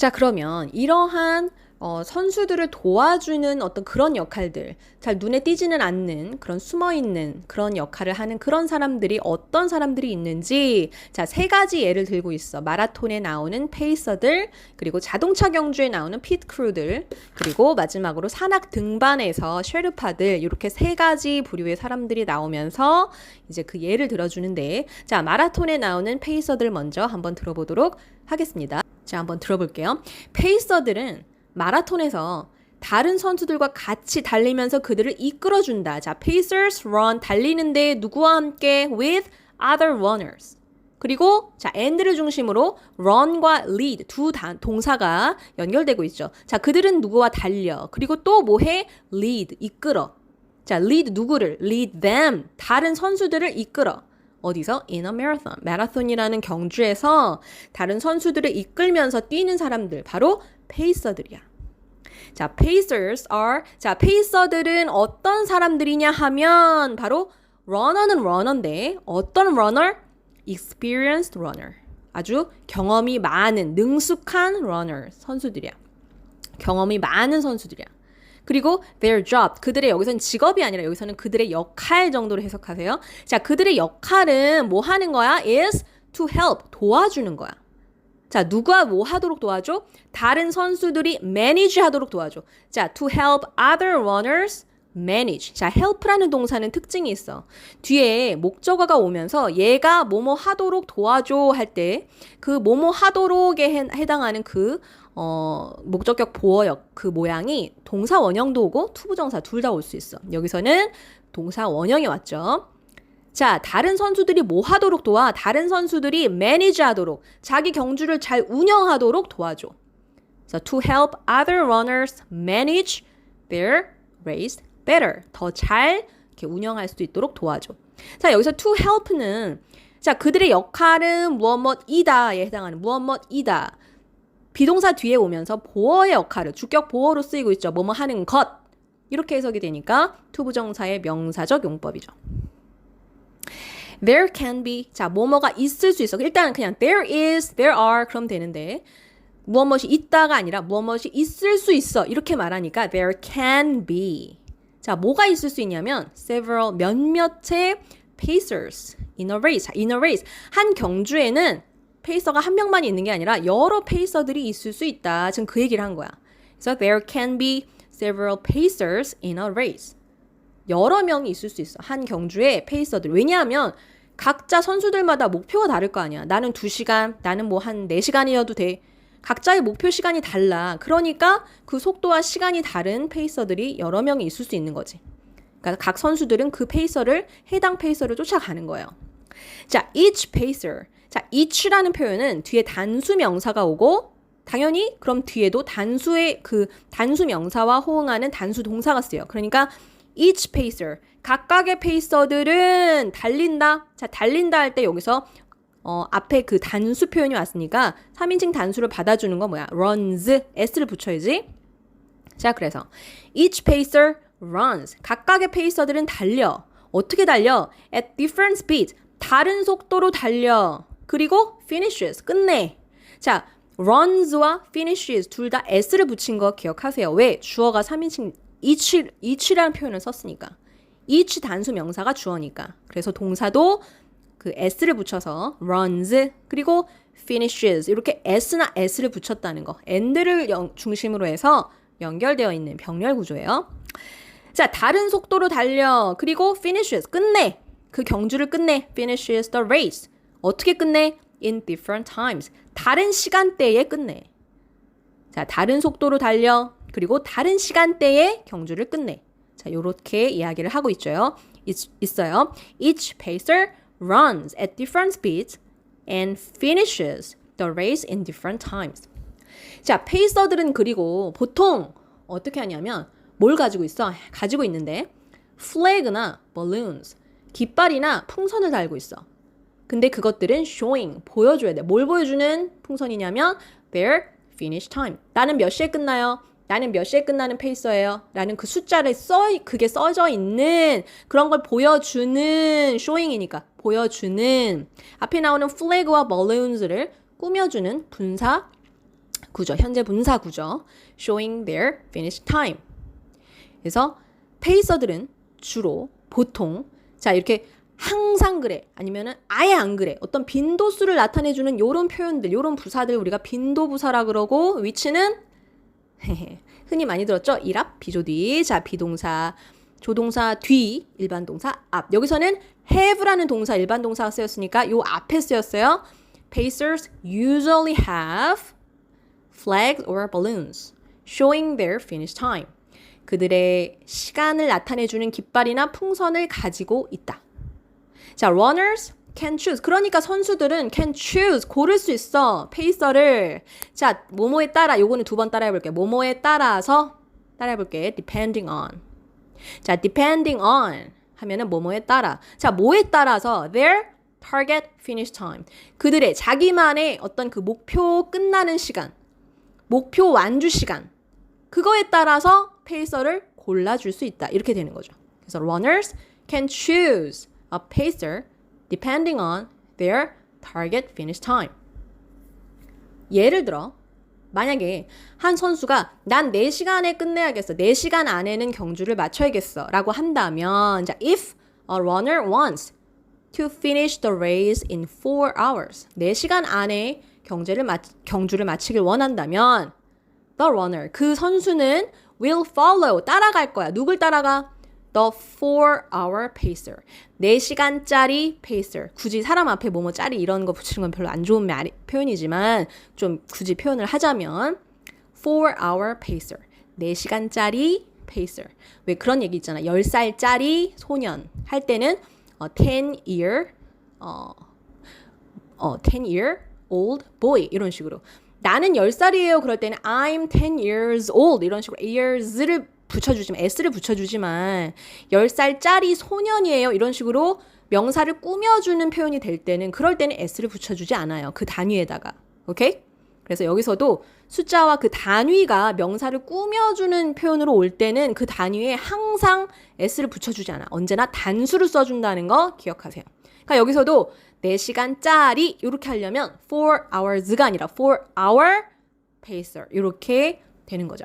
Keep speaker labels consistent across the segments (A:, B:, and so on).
A: 자, 그러면 이러한 어, 선수들을 도와주는 어떤 그런 역할들, 잘 눈에 띄지는 않는 그런 숨어 있는 그런 역할을 하는 그런 사람들이 어떤 사람들이 있는지, 자, 세 가지 예를 들고 있어. 마라톤에 나오는 페이서들, 그리고 자동차 경주에 나오는 핏 크루들, 그리고 마지막으로 산악 등반에서 쉐르파들, 이렇게 세 가지 부류의 사람들이 나오면서 이제 그 예를 들어주는데, 자, 마라톤에 나오는 페이서들 먼저 한번 들어보도록 하겠습니다. 자, 한번 들어볼게요. 페이서들은 마라톤에서 다른 선수들과 같이 달리면서 그들을 이끌어준다. 자, pacers run 달리는데 누구와 함께 with other runners. 그리고 자, and를 중심으로 run과 lead 두 단, 동사가 연결되고 있죠. 자, 그들은 누구와 달려. 그리고 또 뭐해? lead 이끌어. 자, lead 누구를? lead them 다른 선수들을 이끌어. 어디서? In a marathon. 마라톤이라는 경주에서 다른 선수들을 이끌면서 뛰는 사람들 바로 페이서들이야. 자, pacers are 자, 페이서들은 어떤 사람들이냐 하면 바로 runner는 runner인데 어떤 runner? experienced runner. 아주 경험이 많은 능숙한 runner 선수들이야. 경험이 많은 선수들이야. 그리고 their job 그들의 여기서는 직업이 아니라 여기서는 그들의 역할 정도로 해석하세요. 자, 그들의 역할은 뭐 하는 거야? is to help 도와주는 거야. 자, 누가 뭐 하도록 도와줘? 다른 선수들이 manage 하도록 도와줘. 자, to help other runners manage. 자, help라는 동사는 특징이 있어. 뒤에 목적어가 오면서 얘가 뭐뭐 하도록 도와줘 할 때 그 뭐뭐 하도록에 해당하는 그 어, 목적격 보어역 그 모양이 동사 원형도 오고 투부정사 둘 다 올 수 있어. 여기서는 동사 원형이 왔죠. 자, 다른 선수들이 뭐 하도록 도와? 다른 선수들이 매니지 하도록, 자기 경주를 잘 운영하도록 도와줘. So, to help other runners manage their race better. 더 잘 이렇게 운영할 수 있도록 도와줘. 자, 여기서 to help는 자, 그들의 역할은 무엇 무엇이다에 해당하는 무엇 무엇이다. 비동사 뒤에 오면서 보어의 역할을 주격 보어로 쓰이고 있죠. 뭐뭐 하는 것. 이렇게 해석이 되니까 투부정사의 명사적 용법이죠. there can be 자 뭐뭐가 있을 수 있어 일단 그냥 there is there are 그럼 되는데 무엇무엇이 있다가 아니라 무엇무엇이 있을 수 있어 이렇게 말하니까 there can be 자 뭐가 있을 수 있냐면 several 몇몇의 pacers in a race in a race 한 경주에는 페이서가 한 명만 있는 게 아니라 여러 페이서들이 있을 수 있다 지금 그 얘기를 한 거야 so there can be several pacers in a race 여러 명이 있을 수 있어. 한 경주에 페이서들. 왜냐하면 각자 선수들마다 목표가 다를 거 아니야. 나는 2시간, 나는 뭐 한 4시간이어도 돼. 각자의 목표 시간이 달라. 그러니까 그 속도와 시간이 다른 페이서들이 여러 명이 있을 수 있는 거지. 그러니까 각 선수들은 그 페이서를 해당 페이서를 쫓아가는 거예요. 자, each pacer. 자, each라는 표현은 뒤에 단수 명사가 오고 당연히 그럼 뒤에도 단수의 그 단수 명사와 호응하는 단수 동사가 쓰여. 그러니까 each pacer. 각각의 페이서들은 달린다. 자, 달린다 할 때 여기서 어, 앞에 그 단수 표현이 왔으니까 3인칭 단수를 받아주는 건 뭐야? runs. s를 붙여야지. 자, 그래서 each pacer runs. 각각의 페이서들은 달려. 어떻게 달려? at different speed. 다른 속도로 달려. 그리고 finishes. 끝내. 자, runs와 finishes 둘 다 s를 붙인 거 기억하세요. 왜? 주어가 3인칭 each, each라는 표현을 썼으니까. each 단수 명사가 주어니까. 그래서 동사도 그 s를 붙여서 runs 그리고 finishes 이렇게 s나 s를 붙였다는 거. and를 영, 중심으로 해서 연결되어 있는 병렬 구조예요. 자, 다른 속도로 달려. 그리고 finishes 끝내. 그 경주를 끝내. finishes the race. 어떻게 끝내? in different times. 다른 시간대에 끝내. 자, 다른 속도로 달려. 그리고 다른 시간대에 경주를 끝내. 자, 요렇게 이야기를 하고 있죠. 있, 있어요. Each pacer runs at different speeds and finishes the race in different times. 자, 페이서들은 그리고 보통 어떻게 하냐면 뭘 가지고 있어? 가지고 있는데 flag나 balloons, 깃발이나 풍선을 달고 있어. 근데 그것들은 showing, 보여줘야 돼. 뭘 보여주는 풍선이냐면 their finish time. 나는 몇 시에 끝나요? 나는 몇 시에 끝나는 페이서예요. 라는 그 숫자를 써, 그게 써져 있는 그런 걸 보여주는 쇼잉이니까 보여주는 앞에 나오는 플래그와 balloons를 꾸며주는 분사 구조, 현재 분사 구조. showing their finish time. 그래서 페이서들은 주로 보통 자 이렇게 항상 그래 아니면은 아예 안 그래 어떤 빈도수를 나타내주는 요런 표현들 요런 부사들 우리가 빈도 부사라 그러고 위치는 흔히 많이 들었죠? 일합 비조 뒤 자 비동사. 조동사 뒤 일반 동사 앞. 여기서는 have라는 동사 일반 동사가 쓰였으니까 요 앞에 쓰였어요. Pacers usually have flags or balloons showing their finish time. 그들의 시간을 나타내주는 깃발이나 풍선을 가지고 있다. 자, runners can choose. 그러니까 선수들은 can choose. 고를 수 있어. 페이서를. 자, 뭐뭐에 따라, 요거는 두 번 따라해 볼게요. 뭐뭐에 따라서 따라해 볼게. depending on. 자, depending on 하면은 뭐뭐에 따라. 자, 뭐에 따라서 their target finish time. 그들의 자기만의 어떤 그 목표 끝나는 시간. 목표 완주 시간. 그거에 따라서 페이서를 골라 줄 수 있다. 이렇게 되는 거죠. 그래서 runners can choose a pacer depending on their target finish time. 예를 들어 만약에 한 선수가 난 4시간에 끝내야겠어. 4시간 안에는 경주를 마쳐야겠어. 라고 한다면 자, if a runner wants to finish the race in 4 hours. 4시간 안에 경제를 마, 경주를 마치길 원한다면 the runner 그 선수는 will follow 따라갈 거야. 누굴 따라가? The 4-hour pacer. 4시간짜리 pacer. 굳이 사람 앞에 뭐뭐 짜리 이런 거 붙이는 건 별로 안 좋은 말, 표현이지만 좀 굳이 표현을 하자면 4-hour pacer. 4시간짜리 pacer. 왜 그런 얘기 있잖아. 10살짜리 소년 할 때는 어, 10 year 어, 어, 10 year old boy 이런 식으로 나는 10살이에요. 그럴 때는 I'm 10 years old 이런 식으로 years를 붙여주지만 s를 붙여주지만 10살짜리 소년이에요. 이런 식으로 명사를 꾸며주는 표현이 될 때는 그럴 때는 s를 붙여주지 않아요. 그 단위에다가. 오케이? 그래서 여기서도 숫자와 그 단위가 명사를 꾸며주는 표현으로 올 때는 그 단위에 항상 s를 붙여주지 않아. 언제나 단수를 써준다는 거 기억하세요. 그러니까 여기서도 4시간짜리 이렇게 하려면 4 hours가 아니라 4 hour pacer 이렇게 되는 거죠.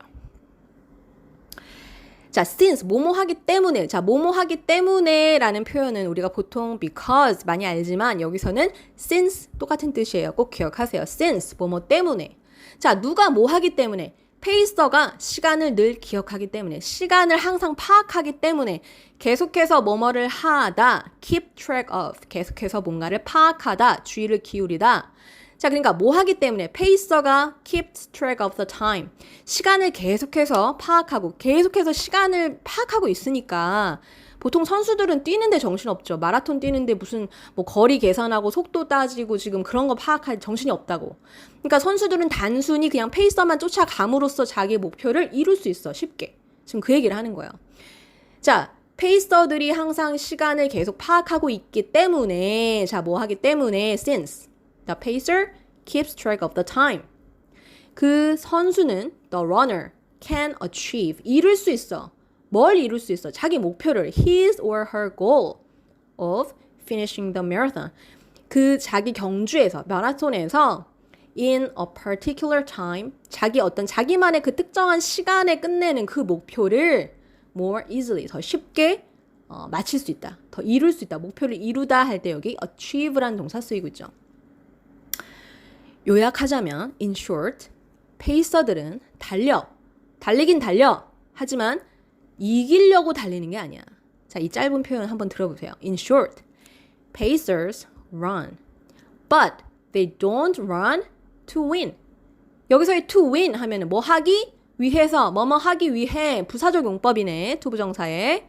A: 자, since 뭐뭐 하기 때문에 자, 뭐뭐 하기 때문에라는 표현은 우리가 보통 because 많이 알지만 여기서는 since 똑같은 뜻이에요. 꼭 기억하세요. since 뭐뭐 때문에. 자, 누가 뭐 하기 때문에 페이서가 시간을 늘 기억하기 때문에 시간을 항상 파악하기 때문에 계속해서 뭐뭐를 하다 keep track of 계속해서 뭔가를 파악하다 주의를 기울이다 자 그러니까 뭐 하기 때문에 페이서가 keeps track of the time 시간을 계속해서 파악하고 계속해서 시간을 파악하고 있으니까 보통 선수들은 뛰는데 정신없죠. 마라톤 뛰는데 무슨 뭐 거리 계산하고 속도 따지고 지금 그런 거 파악할 정신이 없다고. 그러니까 선수들은 단순히 그냥 페이서만 쫓아감으로써 자기 목표를 이룰 수 있어. 쉽게. 지금 그 얘기를 하는 거예요. 자, 페이서들이 항상 시간을 계속 파악하고 있기 때문에 자, 뭐 하기 때문에 since the pacer keeps track of the time. 그 선수는 the runner can achieve 이룰 수 있어. 뭘 이룰 수 있어? 자기 목표를 his or her goal of finishing the marathon. 그 자기 경주에서 마라톤에서 in a particular time 자기 어떤 자기만의 그 특정한 시간에 끝내는 그 목표를 more easily 더 쉽게 어, 마칠 수 있다. 더 이룰 수 있다. 목표를 이루다 할 때 여기 achieve라는 동사 쓰이고 있죠. 요약하자면 in short 페이서들은 달려 달리긴 달려 하지만 이기려고 달리는 게 아니야. 자, 이 짧은 표현 한번 들어보세요. In short, pacers run, but they don't run to win. 여기서의 to win 하면은 뭐 하기 위해서 뭐뭐 하기 위해 부사적 용법이네 투부정사에.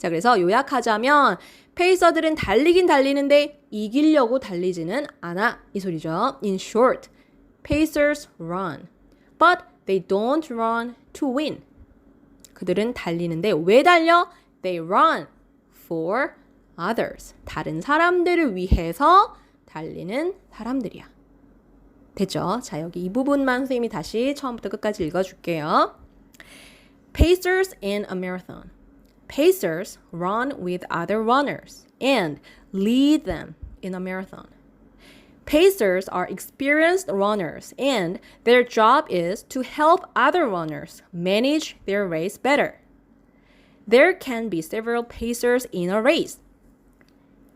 A: 자, 그래서 요약하자면 페이서들은 달리긴 달리는데 이기려고 달리지는 않아 이 소리죠. In short, pacers run, but they don't run to win. 그들은 달리는데 왜 달려? They run for others. 다른 사람들을 위해서 달리는 사람들이야. 됐죠? 자, 여기 이 부분만 선생님이 다시 처음부터 끝까지 읽어줄게요. Pacers in a marathon. Pacers run with other runners and lead them in a marathon. Pacers are experienced runners and their job is to help other runners manage their race better. There can be several pacers in a race.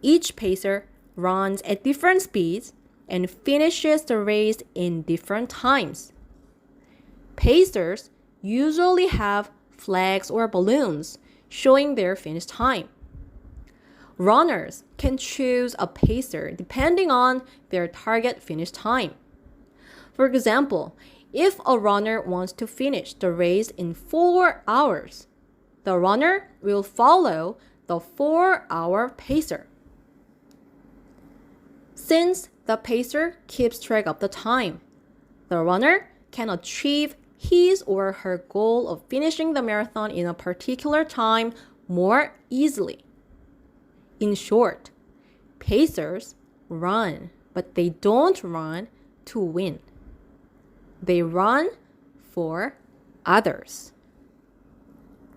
A: Each pacer runs at different speeds and finishes the race in different times. Pacers usually have flags or balloons showing their finish time. Runners can choose a pacer depending on their target finish time. For example, if a runner wants to finish the race in 4 hours, the runner will follow the 4 hour pacer. Since the pacer keeps track of the time, the runner can achieve his or her goal of finishing the marathon in a particular time more easily. In short, pacers run, but they don't run to win. They run for others.